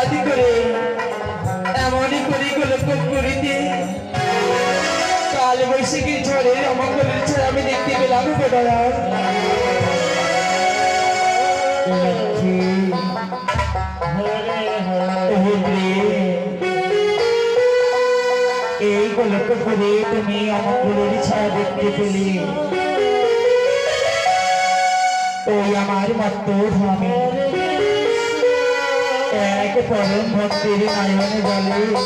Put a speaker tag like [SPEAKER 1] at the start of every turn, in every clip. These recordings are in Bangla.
[SPEAKER 1] আদি করে, এমনই করি গোলকম করিতে কাল বৈশাখী
[SPEAKER 2] ঝড়ে অমঙ্গলের ছাড়া আমি দেখতে পেলাম বেদয়ার এই গোলক করে তুমি অমঙ্গলের ছায়া দেখতে পেলে। ওই আমার মত ধর্মের এক পরম ভক্তের নয়নে বলে।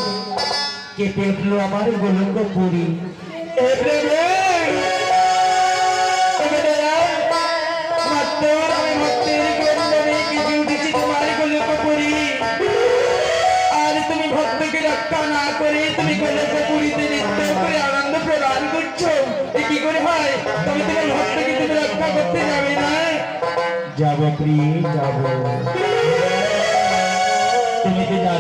[SPEAKER 2] কেঁপে উঠল আমার গোলক পুরী।
[SPEAKER 1] করে তুমি আনন্দ প্রদান করছ। কি করে তুমি রক্ষা করতে যাবে না।
[SPEAKER 2] যাব, প্রিয়, যাব। তুমি তো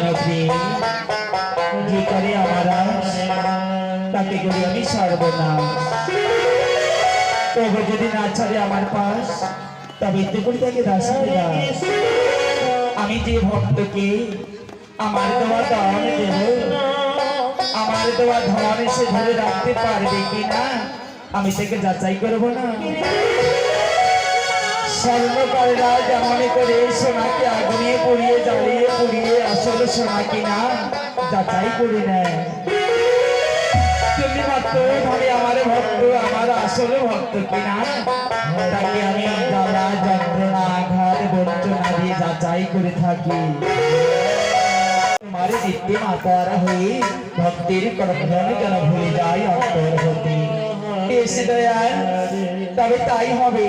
[SPEAKER 2] যে করে আমার তাকে করি আমি ছাড়ব না তবে যদি না ছাড়ে আমার পাশ তবে তো করি তাকে আমি যে ভক্তকে আমার দেওয়া দান দেব আমার দেওয়া ধন এসে ধরে রাখতে পারবে কি না আমি তাকে যাচাই করব না। স্বর্ণকাররা যেমন করে সোনাকে আগুনে পুড়িয়ে, জ্বালিয়ে পুড়িয়ে আসল সোনা কিনা যাচাই করে নেয়। তুমি মাত্র ভাবে আমার ভক্ত, আমার আসল ভক্ত কিনা? তাকে আমি জ্বালা যন্ত্রণা আঘাত বঞ্চনা দিয়ে যাচাই করে থাকি। তোমার দিব্যে মাতারা হয়ে ভক্তির করমধন যেন ভুলে যায় অন্তর হতে এসে দয়াল, তবে তাই হবে।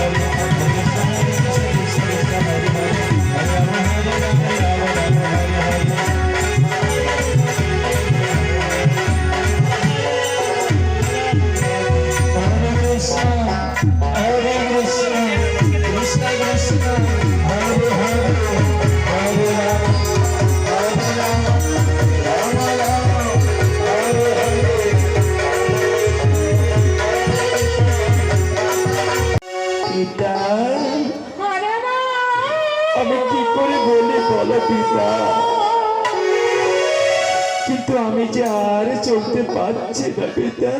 [SPEAKER 2] Thank you. যে আর চলতে পারছি না পিতা।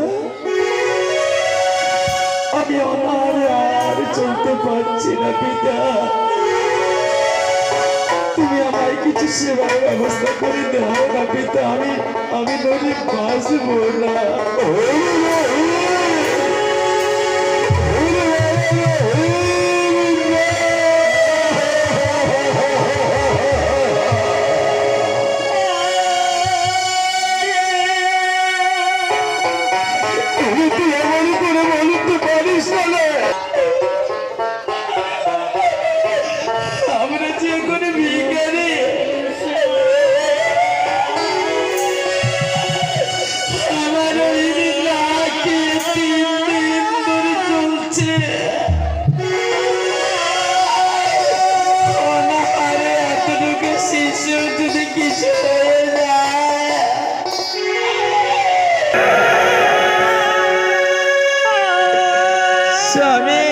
[SPEAKER 2] আমি অনারে আর চলতে পারছি না পিতা। তুমি আমায় কিছু সেবার ব্যবস্থা করে দাও না পিতা। আমি আমি নদী বাঁচবো না। স্বামী,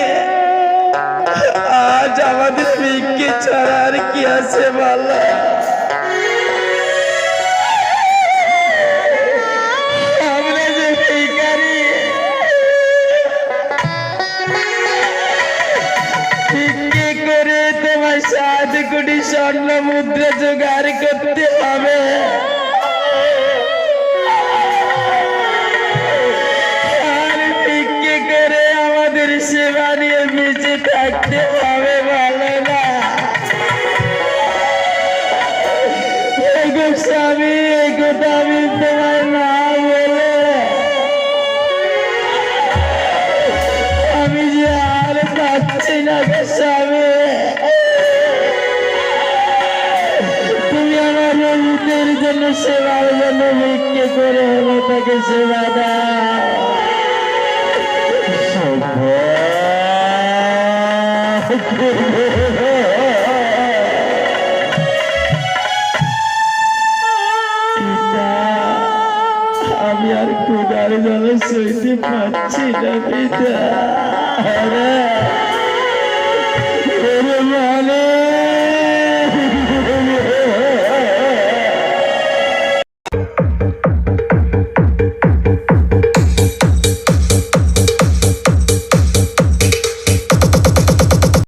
[SPEAKER 2] আজ আমাদের ভিক্ষে ছাড়া আর কি আছে বলো? করে তোমার সাত কোটি স্বর্ণ মুদ্রা জোগাড় করতে হবে। আমাদের সেবা নিয়ে বেঁচে থাকতে হবে বলে না। স্বামী এই কথা আমি তোমায় না বলে। আমি যে আর পাচ্ছি না স্বামী তুমি আমার রোগীদের জন্য, সেবার জন্য ভিক্ষে করে হলো তাকে সেবা দাও। আমি আর ক্ষুদার জলে সইতে পারছি না পিতা।